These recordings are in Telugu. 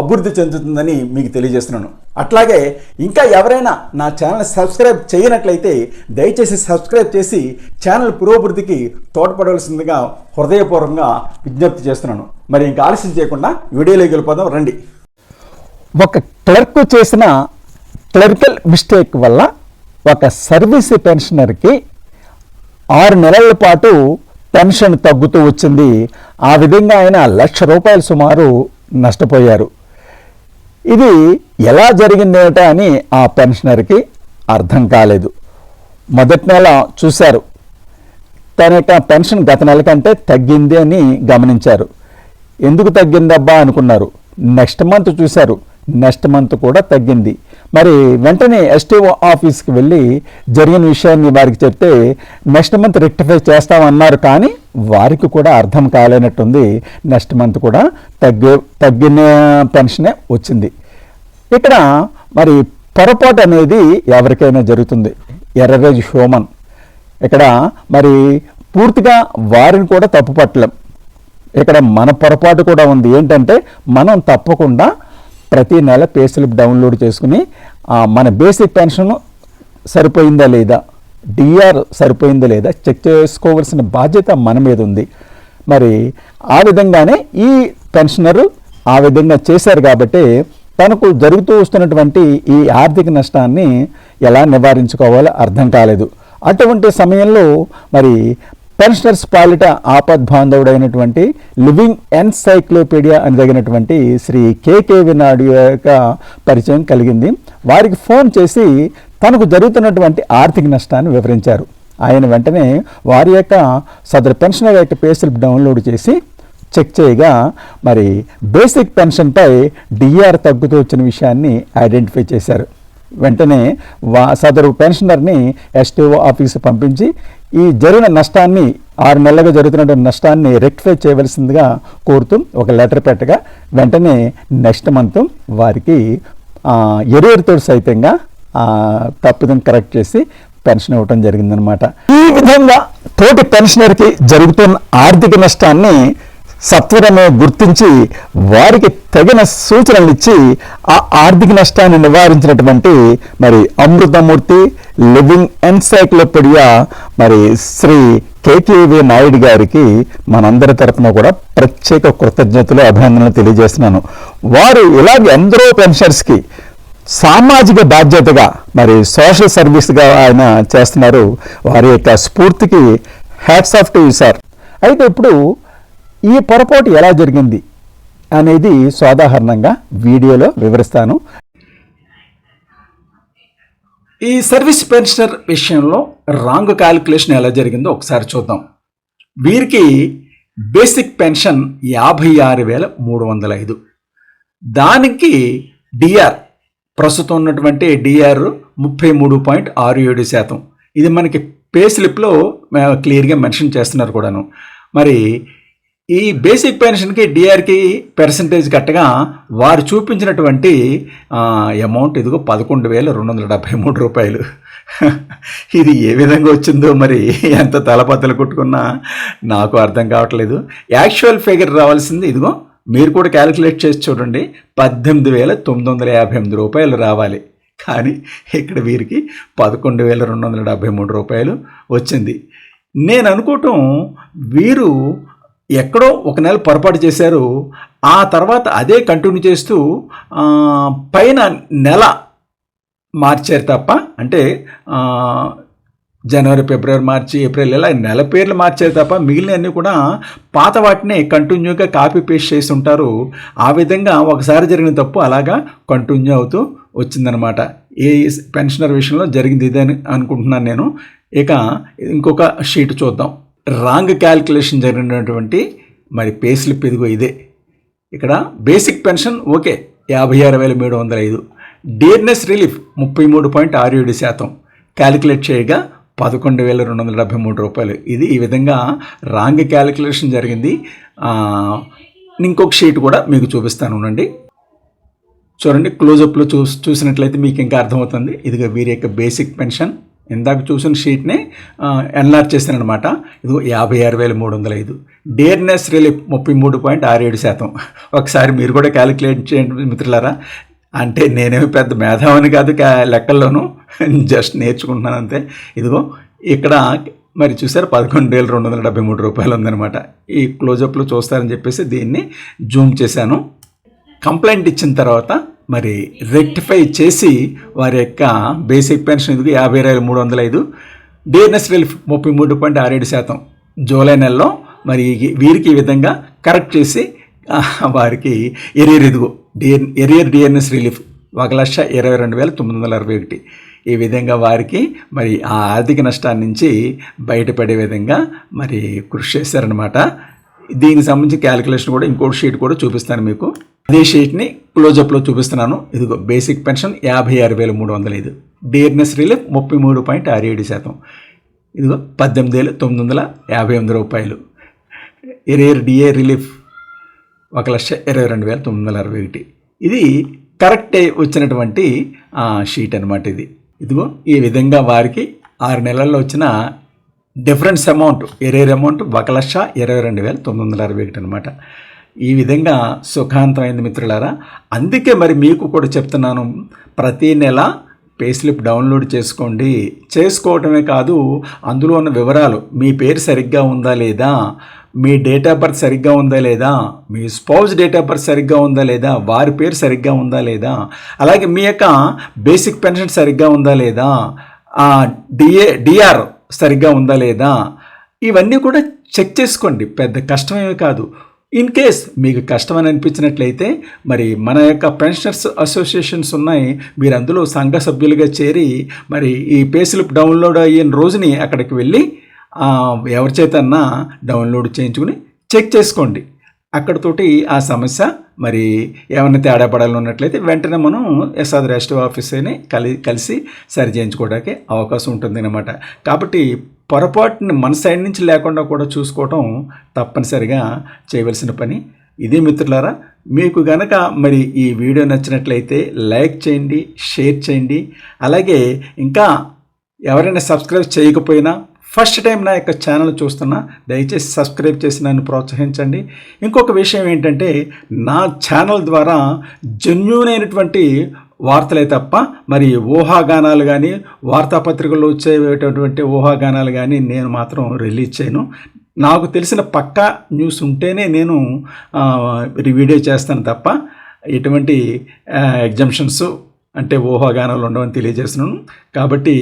అభివృద్ధి చెందుతుందని మీకు తెలియజేస్తున్నాను. అట్లాగే ఇంకా ఎవరైనా నా ఛానల్ సబ్స్క్రైబ్ చేయనట్లయితే దయచేసి సబ్స్క్రైబ్ చేసి ఛానల్ పురోభివృద్ధికి తోడ్పడవలసిందిగా హృదయపూర్వకంగా విజ్ఞప్తి చేస్తున్నాను. మరి ఇంకా ఆలస్యం చేయకుండా వీడియోలోకి వెళ్ళిపోదాం రండి. ఒక క్లర్క్ చేసిన క్లర్కల్ మిస్టేక్ వల్ల ఒక సర్వీస్ పెన్షనర్కి ఆరు నెలల పాటు పెన్షన్ తగ్గుతూ వచ్చింది. ఆ విధంగా ఆయన లక్ష రూపాయలు సుమారు నష్టపోయారు. ఇది ఎలా జరిగిందేట అని ఆ పెన్షనర్కి అర్థం కాలేదు. మొదటి నెల చూశారు. తన యొక్క పెన్షన్ గత నెల కంటే తగ్గింది అని గమనించారు. ఎందుకు తగ్గిందబ్బా అనుకున్నారు. నెక్స్ట్ మంత్ చూశారు. నెక్స్ట్ మంత్ కూడా తగ్గింది. మరి వెంటనే ఎస్టీఓ ఆఫీస్కి వెళ్ళి జరిగిన విషయాన్ని వారికి చెప్తే నెక్స్ట్ మంత్ రెక్టిఫై చేస్తామన్నారు కానీ వారికి కూడా అర్థం కాలేనట్టుంది. నెక్స్ట్ మంత్ కూడా తగ్గే తగ్గిన పెన్షనే వచ్చింది. ఇక్కడ మరి పొరపాటు అనేది ఎవరికైనా జరుగుతుంది. ఎర్రరేజ్ హ్యూమన్ ఇక్కడ మరి పూర్తిగా వారిని కూడా తప్పు పట్టలేం. ఇక్కడ మన పొరపాటు కూడా ఉంది. ఏంటంటే మనం తప్పకుండా ప్రతి నెల పే స్లిప్ డౌన్లోడ్ చేసుకుని మన బేసిక్ పెన్షన్ సరిపోయిందా లేదా? డిఆర్ సరిపోయిందా లేదా? చెక్ చేసుకోవాల్సిన బాధ్యత మన మీద ఉంది. మరి ఆ విధంగానే ఈ పెన్షనరు ఆ విధంగా చేశారు కాబట్టి తనకు జరుగుతూ వస్తున్నటువంటి ఈ ఆర్థిక నష్టాన్ని ఎలా నివారించుకోవాలో అర్థం కాలేదు. అటువంటి సమయంలో మరి పెన్షనర్స్ పాలిట ఆపద్బాంధవుడైనటువంటి లివింగ్ ఎన్సైక్లోపీడియా అనదగినటువంటి శ్రీ కేకే వినాడు యొక్క పరిచయం కలిగింది. వారికి ఫోన్ చేసి తనకు జరుగుతున్నటువంటి ఆర్థిక నష్టాన్ని వివరించారు. ఆయన వెంటనే వారి యొక్క సదరు పెన్షనర్ యొక్క పే స్లిప్ డౌన్లోడ్ చేసి చెక్ చేయగా మరి బేసిక్ పెన్షన్పై డిఆర్ తగ్గుతూ వచ్చిన విషయాన్ని ఐడెంటిఫై చేశారు. వెంటనే వా సదరు పెన్షనర్ని ఎస్టీఓ ఆఫీసు పంపించి ఈ జరిగిన నష్టాన్ని ఆరు నెలలుగా జరుగుతున్నటువంటి నష్టాన్ని రెక్టిఫై చేయవలసిందిగా కోరుతూ ఒక లెటర్ పెట్టగా వెంటనే నెక్స్ట్ మంత్ వారికి ఎరువురితో సైతంగా ఆ, తప్పిదం కరెక్ట్ చేసి పెన్షన్ ఇవ్వటం జరిగిందనమాట ఈ విధంగా తోటి పెన్షనర్కి జరుగుతున్న ఆర్థిక నష్టాన్ని సత్వరమే గుర్తించి వారికి తగిన సూచనలు ఇచ్చి ఆ ఆర్థిక నష్టాన్ని నివారించినటువంటి మరి అమృతమూర్తి లివింగ్ ఎన్సైక్లోపీడియా మరి శ్రీ కేకేవి నాయుడు గారికి మనందరి తరపున కూడా ప్రత్యేక కృతజ్ఞతలు అభినందనలు తెలియజేస్తున్నాను. వారు ఇలాగే ఎందరో పెన్షనర్స్కి సామాజిక బాధ్యతగా మరి సోషల్ సర్వీస్గా ఆయన చేస్తున్నారు. వారి యొక్క స్ఫూర్తికి హ్యాట్స్ ఆఫ్ టు సార్. అయితే ఇప్పుడు ఈ పొరపాటు ఎలా జరిగింది అనేది సోదాహరణంగా వీడియోలో వివరిస్తాను. ఈ సర్వీస్ పెన్షనర్ విషయంలో రాంగ్ క్యాలిక్యులేషన్ ఎలా జరిగిందో ఒకసారి చూద్దాం. వీరికి బేసిక్ పెన్షన్ యాభై ఆరు వేల మూడు వందల ఐదు. దానికి డిఆర్ ప్రస్తుతం ఉన్నటువంటి డిఆర్ ముప్పై మూడు పాయింట్ ఆరు ఏడు శాతం. ఇది మనకి పే స్లిప్లో క్లియర్గా మెన్షన్ చేస్తున్నారు కూడాను. మరి ఈ బేసిక్ పెన్షన్కి డిఆర్కి పర్సంటేజ్ కట్టగా వారు చూపించినటువంటి అమౌంట్ ఇదిగో పదకొండు వేల రెండు వందల డెబ్బై మూడు రూపాయలు. ఇది ఏ విధంగా వచ్చిందో మరి ఎంత తలపద్దలు కొట్టుకున్నా నాకు అర్థం కావట్లేదు. యాక్చువల్ ఫిగర్ రావాల్సింది ఇదిగో మీరు కూడా క్యాలిక్యులేట్ చేసి చూడండి. పద్దెనిమిది వేల తొమ్మిది వందల యాభై ఎనిమిది రూపాయలు రావాలి. కానీ ఇక్కడ వీరికి పదకొండు వేల రెండు వందల డెబ్బై మూడు రూపాయలు వచ్చింది. నేను అనుకోవటం వీరు ఎక్కడో ఒక నెల పొరపాటు చేశారు. ఆ తర్వాత అదే కంటిన్యూ చేస్తూ పైన నెల మార్చారు తప్ప అంటే జనవరి ఫిబ్రవరి మార్చి ఏప్రిల్ ఇలా నెల పేర్లు మార్చారు తప్ప మిగిలినవన్నీ కూడా పాత వాటినే కంటిన్యూగా కాపీ పేస్ట్ చేసి ఉంటారు. ఆ విధంగా ఒకసారి జరిగిన తప్పు అలాగా కంటిన్యూ అవుతూ వచ్చిందనమాట ఏ పెన్షనర్ విషయంలో జరిగింది ఇదే అని అనుకుంటున్నాను నేను. ఇక ఇంకొక షీట్ చూద్దాం. రాంగ్ క్యాల్కులేషన్ జరిగినటువంటి మరి పే స్లిప్ ఇదిగో ఇదే. ఇక్కడ బేసిక్ పెన్షన్ ఓకే యాభై ఆరు వేల మూడు వందల ఐదు. డేర్నెస్ రిలీఫ్ ముప్పై మూడు పాయింట్ ఆరు ఏడు శాతం. క్యాలిక్యులేట్ చేయగా పదకొండు వేల రెండు వందల డెబ్బై మూడు రూపాయలు. ఇది ఈ విధంగా రాంగ్ క్యాలిక్యులేషన్ జరిగింది. ఇంకొక షీట్ కూడా మీకు చూపిస్తాను ఉండండి. చూడండి క్లోజప్లో చూ చూసినట్లయితే మీకు ఇంకా అర్థమవుతుంది. ఇదిగో వీరి యొక్క బేసిక్ పెన్షన్. ఇందాక చూసిన షీట్ని ఎన్లార్ చేశాను అనమాట ఇదిగో యాభై ఆరు వేల మూడు వందల ఐదు. డేర్నెస్ రిలీఫ్ ముప్పై మూడు పాయింట్ ఆరు ఏడు శాతం. ఒకసారి మీరు కూడా క్యాలిక్యులేట్ చేయండి మిత్రులారా. అంటే నేనేమి పెద్ద మేధావని కాదు లెక్కల్లోనూ. జస్ట్ నేర్చుకుంటున్నాను అంతే. ఇదిగో ఇక్కడ మరి చూసారు పదకొండు వేల రెండు వందల డెబ్బై మూడు రూపాయలు ఉందన్నమాట ఈ క్లోజప్లో చూస్తారని చెప్పేసి దీన్ని జూమ్ చేశాను. కంప్లైంట్ ఇచ్చిన తర్వాత మరి రెక్టిఫై చేసి వారి యొక్క బేసిక్ పెన్షన్ ఇదిగో యాభై వేల మూడు వందల ఐదు. డిఎన్ఎస్ రిలీఫ్ ముప్పై మూడు పాయింట్ ఆరేడు శాతం. జూలై నెలలో మరి వీరికి ఈ విధంగా కరెక్ట్ చేసి వారికి ఎరియర్ ఇదిగో డిఎన్ ఎరియర్ డిఎన్ఎస్ రిలీఫ్ ఒక లక్ష ఇరవై రెండు వేల తొమ్మిది వందల అరవై ఒకటి. ఈ విధంగా వారికి మరి ఆ ఆర్థిక నష్టాన్ని నుంచి బయటపడే విధంగా మరి కృషి చేశారనమాట దీనికి సంబంధించి క్యాలిక్యులేషన్ కూడా ఇంకోటి షీట్ కూడా చూపిస్తాను మీకు. అదే షీట్ని క్లోజప్లో చూపిస్తున్నాను. ఇదిగో బేసిక్ పెన్షన్ యాభై ఆరు వేల మూడు వందల ఐదు. డియర్నెస్ రిలీఫ్ ముప్పై మూడు పాయింట్ ఆరు ఏడు శాతం. ఇదిగో పద్దెనిమిది వేల తొమ్మిది వందల యాభై ఎనిమిది రూపాయలు. ఎరేర్ డిఏ రిలీఫ్ ఒక లక్ష ఇరవై రెండు వేల తొమ్మిది వందల అరవై ఒకటి. ఇది కరెక్ట్ వచ్చినటువంటి ఆ, షీట్ అనమాట ఇది. ఇదిగో ఈ విధంగా వారికి ఆరు నెలల్లో వచ్చిన డిఫరెన్స్ అమౌంట్ ఎరేర్ అమౌంట్ ఒక లక్ష ఇరవై రెండు వేల తొమ్మిది వందల అరవై ఒకటి అనమాట ఈ విధంగా సుఖాంతమైంది మిత్రులారా. అందుకే మరి మీకు కూడా చెప్తున్నాను ప్రతి నెల పేస్లిప్ డౌన్లోడ్ చేసుకోండి. చేసుకోవటమే కాదు అందులో ఉన్న వివరాలు మీ పేరు సరిగ్గా ఉందా లేదా మీ డేట్ ఆఫ్ బర్త్ సరిగ్గా ఉందా లేదా మీ స్పౌజ్ డేట్ ఆఫ్ బర్త్ సరిగ్గా ఉందా లేదా వారి పేరు సరిగ్గా ఉందా లేదా అలాగే మీ యొక్క బేసిక్ పెన్షన్ సరిగ్గా ఉందా లేదా డిఏ డిఆర్ సరిగ్గా ఉందా లేదా ఇవన్నీ కూడా చెక్ చేసుకోండి. పెద్ద కష్టమేమి కాదు. ఇన్ కేస్ మీకు కష్టమని అనిపించినట్లయితే మరి మన యొక్క పెన్షనర్స్ అసోసియేషన్స్ ఉన్నాయి మీరు అందులో సంఘ సభ్యులుగా చేరి మరి ఈ పే స్లిప్ డౌన్లోడ్ అయిన రోజుని అక్కడికి వెళ్ళి ఎవరిచేతన్నా ఎవరి చేతన్నా డౌన్లోడ్ చేయించుకుని చెక్ చేసుకోండి. అక్కడతోటి ఆ సమస్య మరి ఏమైనా తేడా పడాలి ఉన్నట్లయితే వెంటనే మనం ఎస్ఆర్ రెస్ట్ ఆఫీస్ని కలి కలిసి సరి చేయించుకోవడానికి అవకాశం ఉంటుంది అనమాట కాబట్టి పొరపాటుని మన సైడ్ నుంచి లేకుండా కూడా చూసుకోవటం తప్పనిసరిగా చేయవలసిన పని. ఇది మిత్రులారా మీకు గనక మరి ఈ వీడియో నచ్చినట్లయితే లైక్ చేయండి షేర్ చేయండి. అలాగే ఇంకా ఎవరైనా సబ్స్క్రైబ్ చేయకపోయినా ఫస్ట్ టైం నా యొక్క ఛానల్ చూస్తున్నా దయచేసి సబ్స్క్రైబ్ చేసి నన్ను ప్రోత్సహించండి. ఇంకొక విషయం ఏంటంటే నా ఛానల్ ద్వారా జెన్యున్ అయినటువంటి వార్తలే తప్ప మరి ఊహాగానాలు కానీ వార్తాపత్రికల్లో వచ్చేటటువంటి ఊహాగానాలు కానీ నేను మాత్రం రిలీజ్ చేయను. నాకు తెలిసిన పక్కా న్యూస్ ఉంటేనే నేను వీడియో చేస్తాను తప్ప ఎటువంటి ఎగ్జంప్షన్స్ అంటే ఊహాగానాలు ఉండవని తెలియజేస్తున్నాను. కాబట్టి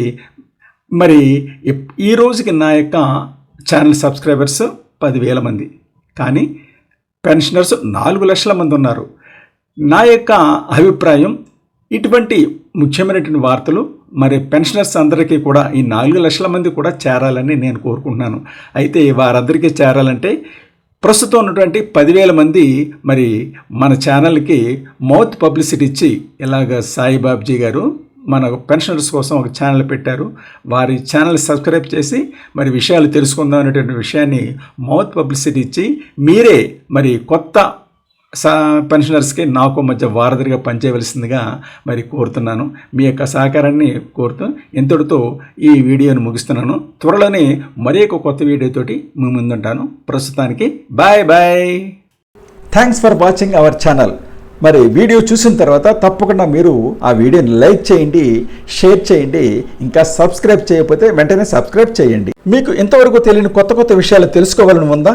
మరి ఈ రోజుకి నా యొక్క ఛానల్ సబ్స్క్రైబర్స్ పదివేల మంది. కానీ పెన్షనర్స్ నాలుగు లక్షల మంది ఉన్నారు. నా యొక్క అభిప్రాయం ఇటువంటి ముఖ్యమైనటువంటి వార్తలు మరి పెన్షనర్స్ అందరికీ కూడా ఈ నాలుగు లక్షల మంది కూడా చేరాలని నేను కోరుకుంటున్నాను. అయితే వారందరికీ చేరాలంటే ప్రస్తుతం ఉన్నటువంటి పదివేల మంది మరి మన ఛానల్కి మౌత్ పబ్లిసిటీ ఇచ్చి ఇలాగ సాయి బాబ్జీ గారు మన పెన్షనర్స్ కోసం ఒక ఛానల్ పెట్టారు. వారి ఛానల్ సబ్స్క్రైబ్ చేసి మరి విషయాలు తెలుసుకుందాం అనేటువంటి విషయాన్ని మౌత్ పబ్లిసిటీ ఇచ్చి మీరే మరి కొత్త సా పెన్షనర్స్కి నాకు మధ్య వారధిగా పనిచేయవలసిందిగా మరి కోరుతున్నాను. మీ యొక్క సహకారాన్ని కోరుతూ ఇంతటితో ఈ వీడియోను ముగిస్తున్నాను. త్వరలోనే మరీ ఒక కొత్త వీడియోతోటి మీ ముందుంటాను. ప్రస్తుతానికి bye bye. Thanks for watching our channel మరి వీడియో చూసిన తర్వాత తప్పకుండా మీరు ఆ వీడియోని లైక్ చేయండి షేర్ చేయండి ఇంకా సబ్స్క్రైబ్ చేయకపోతే వెంటనే సబ్స్క్రైబ్ చేయండి. మీకు ఇంతవరకు తెలియని కొత్త కొత్త విషయాలు తెలుసుకోవాలని ఉందా?